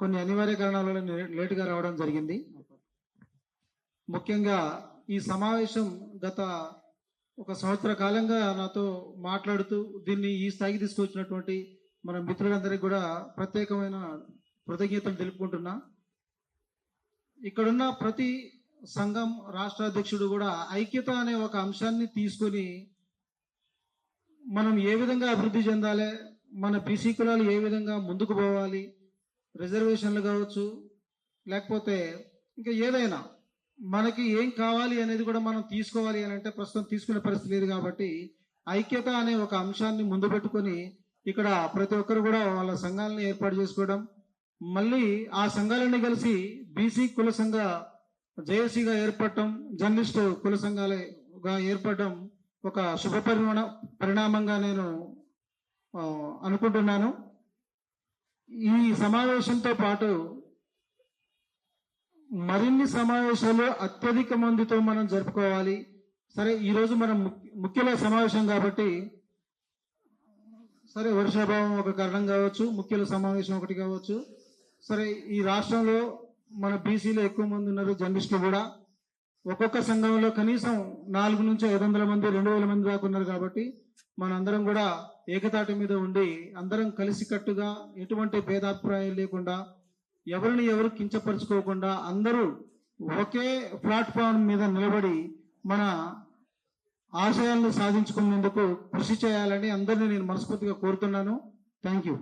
కొన్ని అనివార్య కారణాల వల్ల లేటుగా రావడం జరిగింది. ముఖ్యంగా ఈ సమావేశం గత ఒక సంవత్సర కాలంగా నాతో మాట్లాడుతూ దీన్ని ఈ స్థాయికి తీసుకొచ్చినటువంటి మన మిత్రులందరికీ కూడా ప్రత్యేకమైన కృతజ్ఞతలు తెలుపుకుంటున్నా. ఇక్కడున్న ప్రతి సంఘం రాష్ట్ర అధ్యక్షుడు కూడా ఐక్యత అనే ఒక అంశాన్ని తీసుకొని మనం ఏ విధంగా అభివృద్ధి చెందాలి మన బీసీ కులాలు ఏ విధంగా ముందుకు పోవాలి రిజర్వేషన్లు కావచ్చు లేకపోతే ఇంకా ఏదైనా మనకి ఏం కావాలి అనేది కూడా మనం తీసుకోవాలి అని అంటే ప్రస్తుతం తీసుకునే పరిస్థితి లేదు కాబట్టి ఐక్యత అనే ఒక అంశాన్ని ముందు పెట్టుకొని ఇక్కడ ప్రతి ఒక్కరు కూడా వాళ్ళ సంఘాలను ఏర్పాటు చేసుకోవడం మళ్ళీ ఆ సంఘాలన్నీ కలిసి బీసీ కుల సంఘ జేఏసీగా ఏర్పడటం జర్నలిస్టు కుల సంఘాలుగా ఏర్పడడం ఒక శుభ పరిణామ పరిణామంగా నేను అనుకుంటున్నాను. ఈ సమావేశంతో పాటు మరిన్ని సమావేశాలు అత్యధిక మందితో మనం జరుపుకోవాలి. సరే ఈరోజు మనం ముఖ్య- ముఖ్యమైన సమావేశం కాబట్టి సరే వర్షాభావం ఒక కారణం కావచ్చు ముఖ్యుల సమావేశం ఒకటి కావచ్చు. సరే ఈ రాష్ట్రంలో మన బీసీలో ఎక్కువ మంది ఉన్నారు జర్నలిస్టులు కూడా. ఒక్కొక్క సంఘంలో కనీసం నాలుగు నుంచి ఐదు వందల మంది రెండు వేల మంది దాకా ఉన్నారు కాబట్టి మనందరం కూడా ఏకతాటి మీద ఉండి అందరం కలిసికట్టుగా ఎటువంటి భేదాభిప్రాయం లేకుండా ఎవరిని ఎవరు కించపరుచుకోకుండా అందరూ ఒకే ప్లాట్ఫామ్ మీద నిలబడి మన ఆశయాలను సాధించుకునేందుకు కృషి చేయాలని అందరినీ నేను మనస్ఫూర్తిగా కోరుతున్నాను. Thank you